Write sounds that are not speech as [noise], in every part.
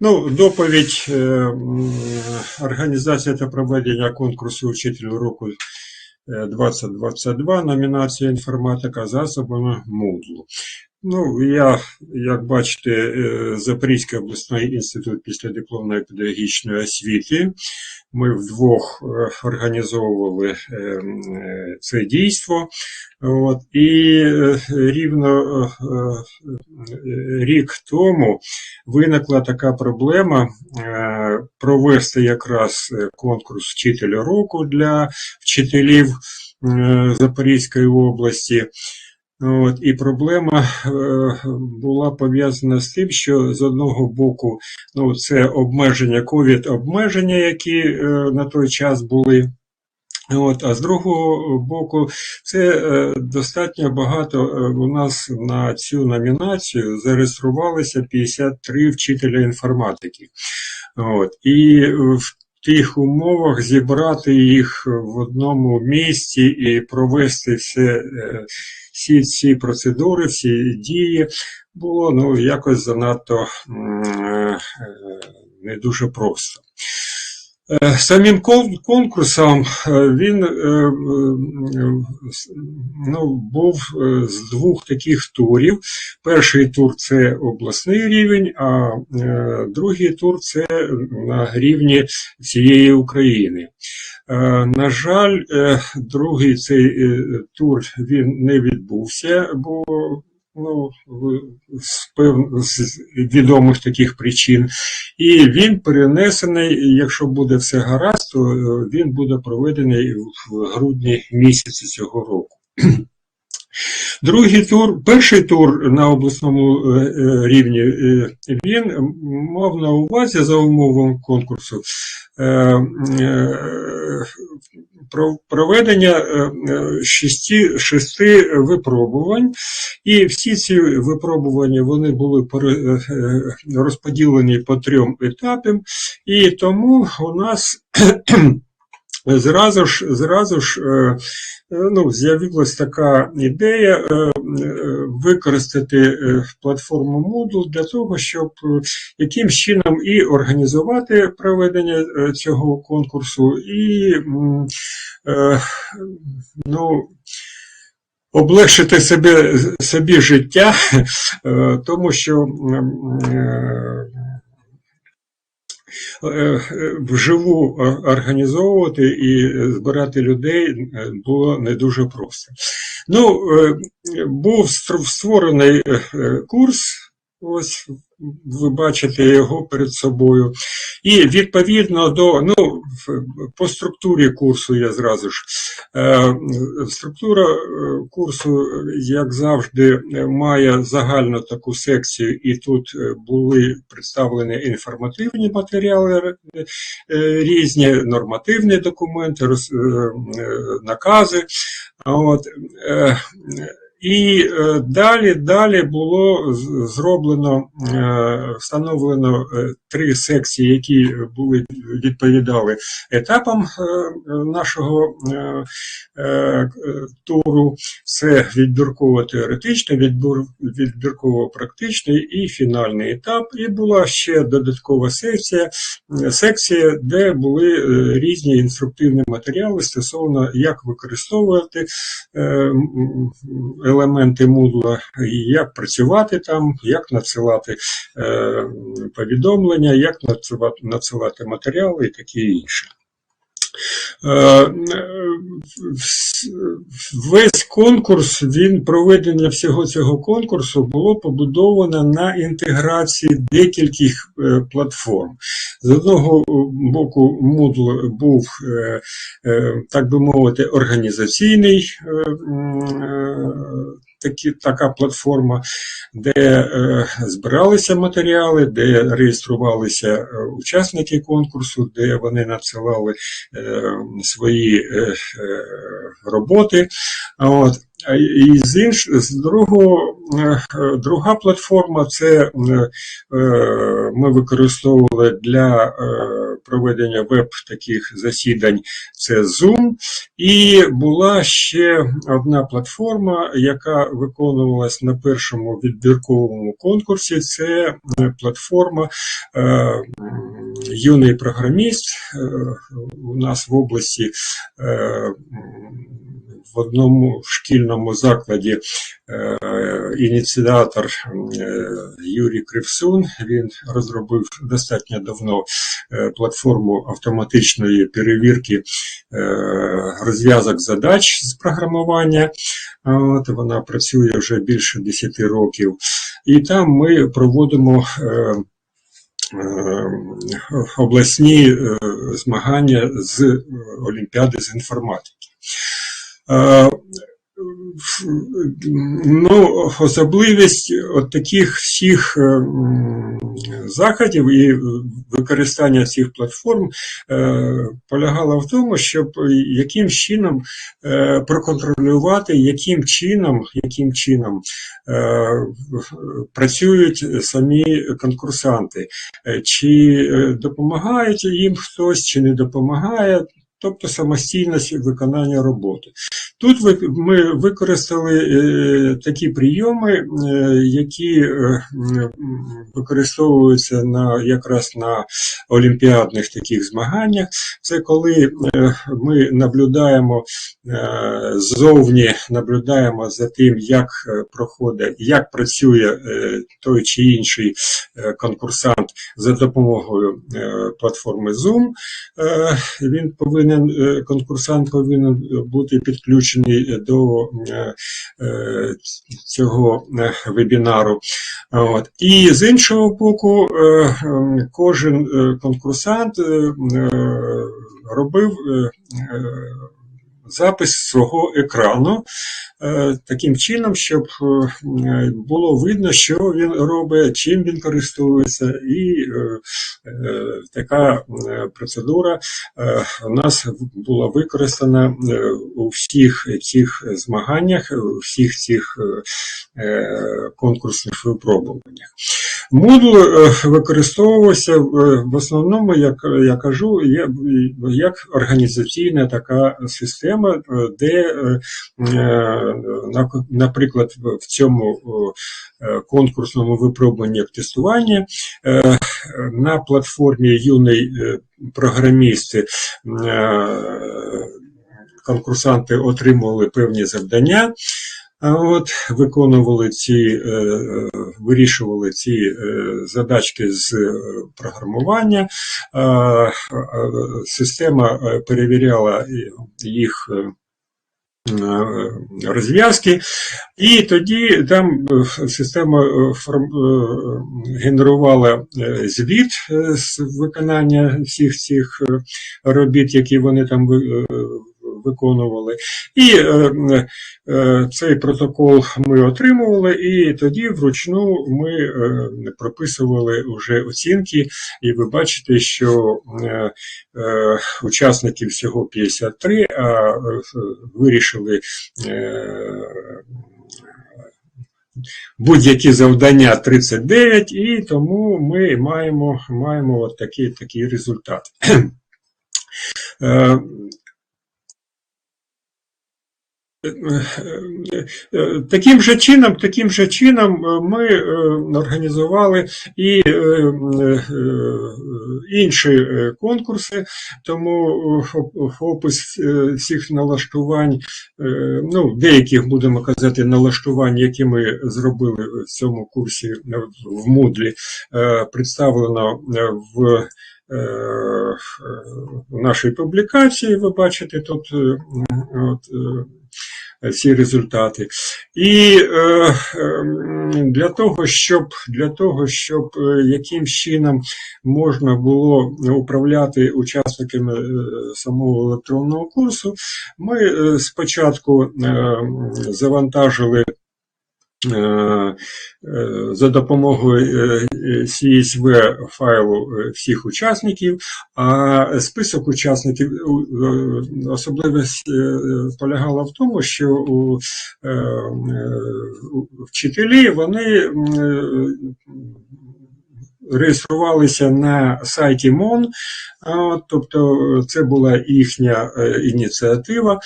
Ну, доповідь е, організація та проведення конкурсу Учитель року е, 2022, номінація інформатика засобами Moodle. Ну, я, як бачите, е, Запорізький обласний інститут післядипломної педагогічної освіти. Ми вдвох е, організовували е, це дійство. От, і рівно рік тому виникла така проблема провести якраз конкурс вчителя року для вчителів Запорізької області. От, і проблема е, була пов'язана з тим, що з одного боку ну, це обмеження, ковід-обмеження, які е, на той час були. От, а з другого боку, це е, достатньо багато е, у нас на цю номінацію зареєструвалися 53 вчителя інформатики. От, і в тих умовах зібрати їх в одному місці і провести все, е, всі ці процедури, всі дії було ну, якось занадто е, не дуже просто. Е, Самим конкурсом е, він е, ну, був з двох таких турів. Перший тур це обласний рівень, а другий тур це на рівні всієї України. На жаль, другий цей тур він не відбувся, бо ну, з, пев... з відомих таких причин. І він перенесений, якщо буде все гаразд, то е, він буде проведений в грудні місяці цього року. Другий тур, перший тур на обласному е, е, рівні, е, він мав на увазі за умовами конкурсу про- проведення шести, шести випробувань, і всі ці випробування вони були розподілені по трьом етапам, і тому у нас зразу ж, зразу ж е, е, ну, з'явилась така ідея е, використати платформу Moodle для того, щоб яким чином і організувати проведення цього конкурсу, і ну, облегшити себе, собі життя, тому що вживу організовувати і збирати людей е, було не дуже просто. Ну, е, був створений е, е, курс, ось ви бачите його перед собою. І відповідно до, ну, по структурі курсу я зразу ж. Е, Структура е, курсу, як завжди, має загальну таку секцію, і тут е, були представлені інформативні матеріали різні, нормативні документи, накази. От, і е, далі, далі було зроблено, е, встановлено е, три секції, які були відповідали етапам нашого туру. Це відбірково-теоретичний, відбір, відбірково-практичний і фінальний етап. І була ще додаткова секція, секція, де були різні інструктивні матеріали стосовно як використовувати елементи Moodle, як працювати там, як надсилати е, повідомлення, як надсилати матеріали і таке інше. Е, е, Весь конкурс, він проведення всього цього конкурсу було побудовано на інтеграції декількох е, платформ. З одного боку, Moodle був, так би мовити, організаційний такі, така платформа, де е, збиралися матеріали, де реєструвалися е, учасники конкурсу, де вони надсилали е, свої е, е, роботи. От. І з інш, з другого, е, друга платформа це ми використовували для проведення веб таких засідань це Zoom. І була ще одна платформа, яка виконувалась на першому відбірковому конкурсі. Це е, платформа е, Юний програміст. Е, У нас в області в одному шкільному закладі е, ініціатор е, Юрій Кривсун. Він розробив достатньо давно е, платформу автоматичної перевірки розв'язок задач з програмування. От, вона працює вже більше 10 років. І там ми проводимо обласні змагання з Олімпіади з інформатики. Е, Ну, особливість от таких всіх е, заходів і використання цих платформ е, полягало в тому, щоб яким чином проконтролювати, яким чином, яким чином працюють самі конкурсанти, чи допомагає їм хтось, чи не допомагає. Тобто самостійність виконання роботи. Тут ми використали е, такі прийоми, е, які е, використовуються на, якраз на олімпіадних таких змаганнях. Це коли ми наблюдаємо ззовні, наблюдаємо за тим, як проходить, як працює той чи інший конкурсант за допомогою платформи Zoom. Він повинен, е, конкурсант повинен бути підключений до е, е, цього е, вебінару. От. І з іншого боку, е, кожен е, конкурсант е, е, робив е, е, запис свого екрану е, таким чином, щоб е, було видно, що він робить, чим він користується, і е, така процедура у нас була використана у всіх цих змаганнях, у всіх цих конкурсних випробуваннях. Moodle використовувався в основному, як я кажу, як організаційна така система, е, де, е, е, на- наприклад, в цьому конкурсному випробуванні тестування на платформі юний програмісти. програміст конкурсанти отримували певні завдання. А от виконували ці, е, е, вирішували ці е, задачки з програмування. Система перевіряла їх розв'язки, і тоді там система генерувала звіт з виконання всіх цих робіт, які вони там виконували. І е, е, цей протокол ми отримували, і тоді вручну ми е, прописували вже оцінки, і ви бачите, що е, е, учасників всього 53, а е, вирішили е, будь-які завдання 39, і тому ми маємо, маємо от такий, такий результат. [clears throat] Таким же чином, таким же чином е, ми е, організували і е, інші конкурси, тому оп- опис всіх налаштувань, ну, деяких будемо казати, налаштувань, які ми зробили в цьому курсі в е, представлено в в нашій публікації, ви бачите тут от, ці результати. І е, ем, для того, щоб, для того, щоб е, яким чином можна було управляти учасниками е, самого електронного курсу, ми е, спочатку е, завантажили е, е, за допомогою е, е, CSV файлу е, всіх учасників, а список учасників е, особливість е, полягала в тому, що у, е, е, вчителі вони е, реєструвалися на сайті МОН, тобто це була їхня е, ініціатива,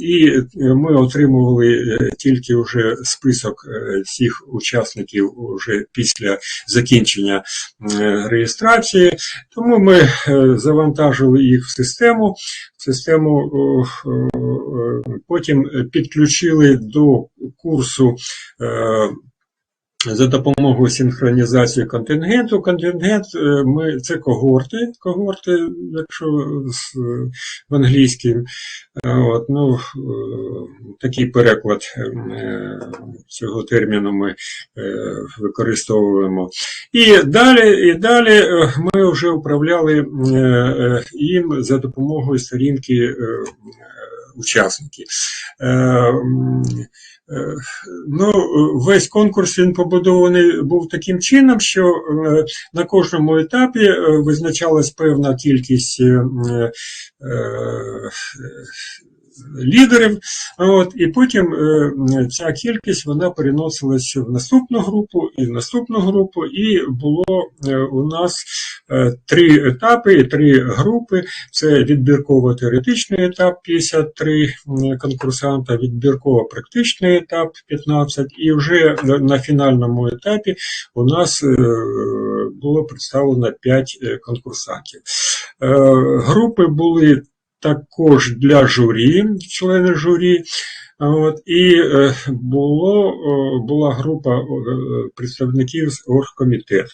і ми отримували е, тільки вже список е, всіх учасників уже після закінчення реєстрації. Тому ми завантажили їх в систему. Систему потім підключили до курсу. За допомогою синхронізації контингенту. Контингент е, ми це когорти, когорти, якщо в англійській. Е, От, ну, е, такий переклад цього терміну ми використовуємо. І далі, і далі ми вже управляли їм за допомогою сторінки учасників. Е, Ну, весь конкурс він побудований був таким чином, що е, на кожному етапі е, визначалась певна кількість лідерів, от, і потім е, ця кількість вона переносилась в наступну групу і в наступну групу, і було е, у нас е, три етапи і три групи. Це відбірково-теоретичний етап 53 конкурсанта, відбірково-практичний етап 15, і вже на- на фінальному етапі у нас було представлено 5 конкурсантів. Групи були також для журі, члени журі. От, і е, було, була група е, представників з оргкомітету.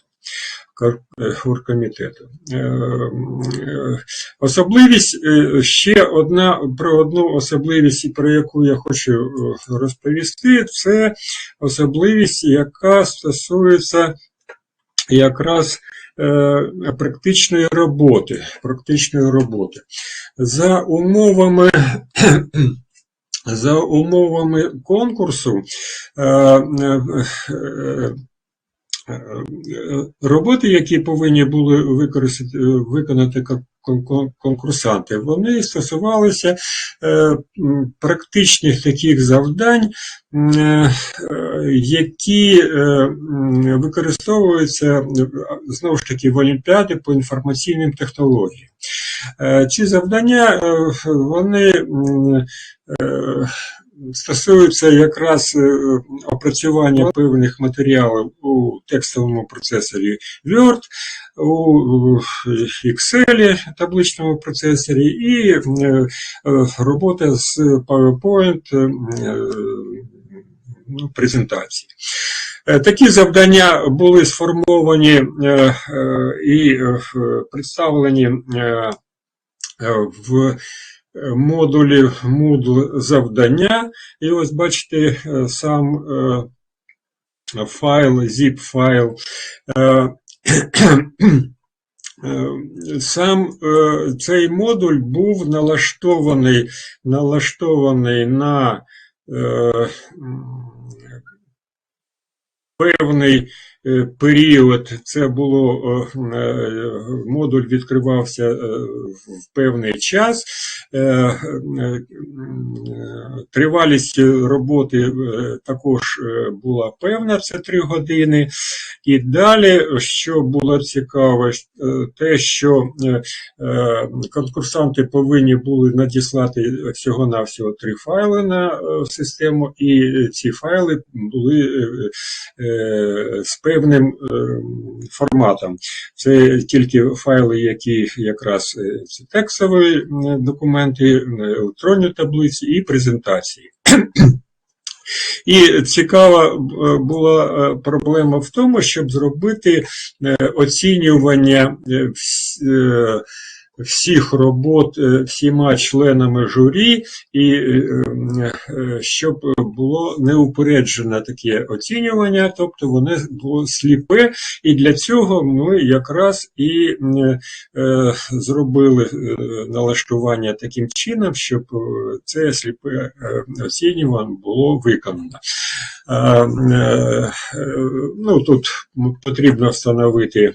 Е, оргкомітету. Е, е, Особливість, е, ще одна про одну особливість, про яку я хочу е, розповісти, це особливість, яка стосується якраз е, практичної роботи. Практичної роботи. За умовами, [clears throat] за умовами конкурсу е, е, е, е, роботи, які повинні були виконати кон- кон- конкурсанти, вони стосувалися е, практичних таких завдань, е, які е, використовуються знову ж таки в Олімпіаді по інформаційним технологіям. Ці завдання вони стосуються якраз е, опрацювання певних матеріалів у текстовому процесорі Word, у Excel табличному процесорі і е, е, робота з PowerPoint ну, презентації. Такі завдання були сформовані і представлені в модулі Moodle завдання. І ось бачите е, сам е, файл, zip файл. Е, Сам цей модуль був налаштований, налаштований на певний період. Це було е, е, модуль відкривався е, в певний час. Е, е, Тривалість роботи е, також е, була певна, це 3 години. І далі, що було цікаво, е, те, що е, е, конкурсанти повинні були надіслати всього-навсього три файли на е, систему, і ці файли були е, е, з певним е, форматом. Це тільки файли, які якраз це текстові е, документи, е, електронні таблиці і презентації. І цікава була проблема в тому, щоб зробити оцінювання всіх робот е, всіма членами журі, і е, е, щоб було неупереджене таке оцінювання, тобто воно було сліпе, і для цього ми якраз і зробили налаштування таким чином, щоб це сліпе оцінювання було виконано. Ну, тут потрібно встановити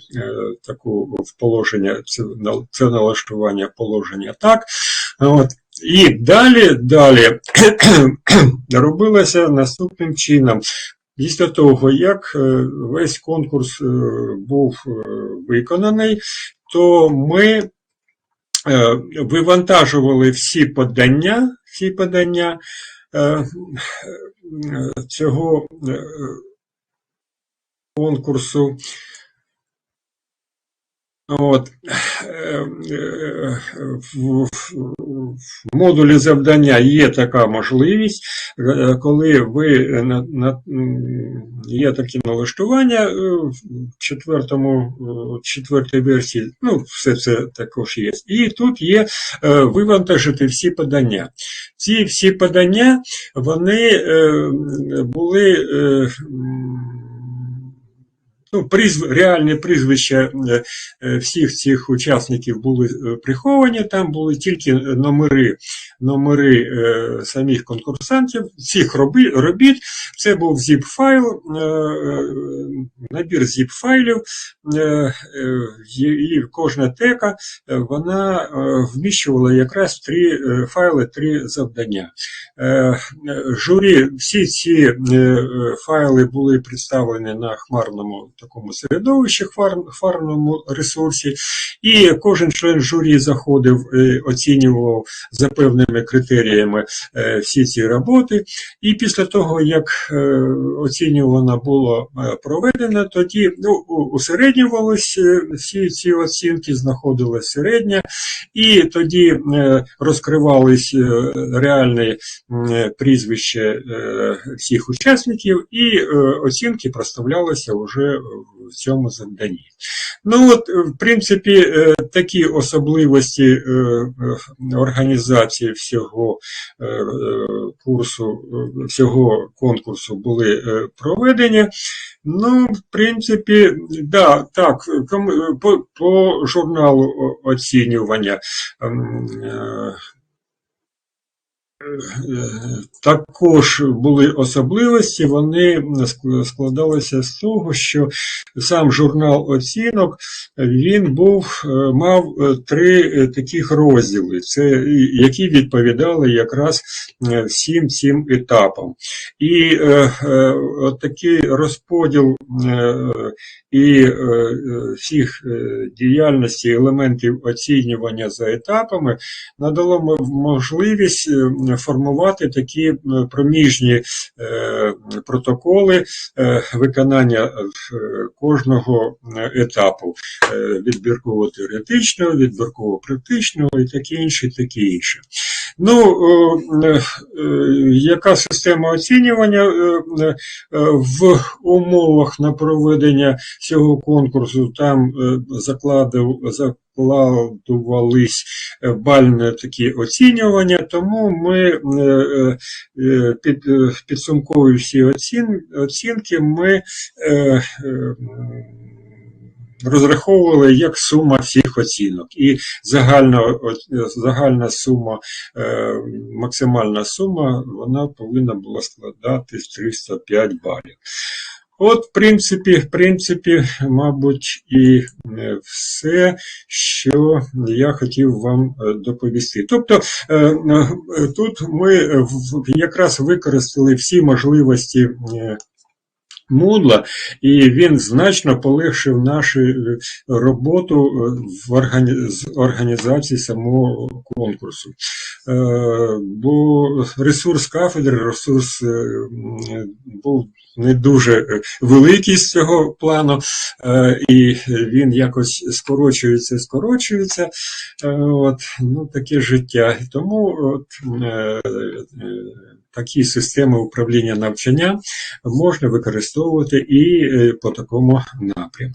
таку в положення, це, на- це налаштування положення так. От. І далі, далі [clears throat] робилося наступним чином. після того, як е, весь конкурс е, був е, виконаний, то ми вивантажували всі подання, всі подання цього конкурсу. От, в, модулі завдання є така можливість, коли ви на, є такі налаштування е, в четвертому, е, четвертій версії, ну, все це також є. І тут є е, вивантажити всі подання. Ці всі подання, вони були ну, призв, реальні прізвища е, е, всіх цих учасників були е, приховані, там були тільки номери, номери самих конкурсантів, цих робіт. Це був zip-файл, набір zip-файлів, і кожна тека вона вміщувала якраз три файли, три завдання. Журі, всі ці файли були представлені на хмарному такому середовищі, хмарному ресурсі, і кожен член журі заходив, е, оцінював за певними критеріями е, всі ці роботи. І після того, як е, оцінювана було проведено, тоді ну, усереднювалися всі ці оцінки, знаходилась середня, і тоді розкривались реальні м, прізвища е, всіх учасників, і оцінки проставлялися вже в цьому завданні. Ну от, е, в принципі, е, такі особливості е, організації всього курсу, всього конкурсу були проведені. Ну, в принципі, да, так, по, по журналу оцінювання. Також були особливості, вони складалися з того, що сам журнал оцінок він був, е, мав е, три е, таких розділи, це, які відповідали якраз всім цим етапам. І е, от такий розподіл і е, всіх діяльностей, елементів оцінювання за етапами надало можливість формувати такі е, проміжні е, протоколи е, виконання кожного етапу е, відбірково-теоретичного, відбірково-практичного і таке інше, і таке інше. Ну, яка система оцінювання в умовах на проведення цього конкурсу там закладив, закладувались е, бальні такі оцінювання, тому ми е, е, під, підсумковуючи всі оцін, оцінки, ми розраховували як сума всіх оцінок. І загальна, загальна сума, максимальна сума, вона повинна була складати 305 балів. От, в принципі, в принципі, мабуть, і все, що я хотів вам е, доповісти. Тобто, е, е, тут ми якраз використали всі можливості Moodle, і він значно полегшив нашу е, роботу е, в органі... з організації самого конкурсу. Е, Бо ресурс кафедри, ресурс був не дуже великий з цього плану, і він якось скорочується, скорочується. От, ну, таке життя. Тому от, такі системи управління навчання можна використовувати і е, по такому напрямку.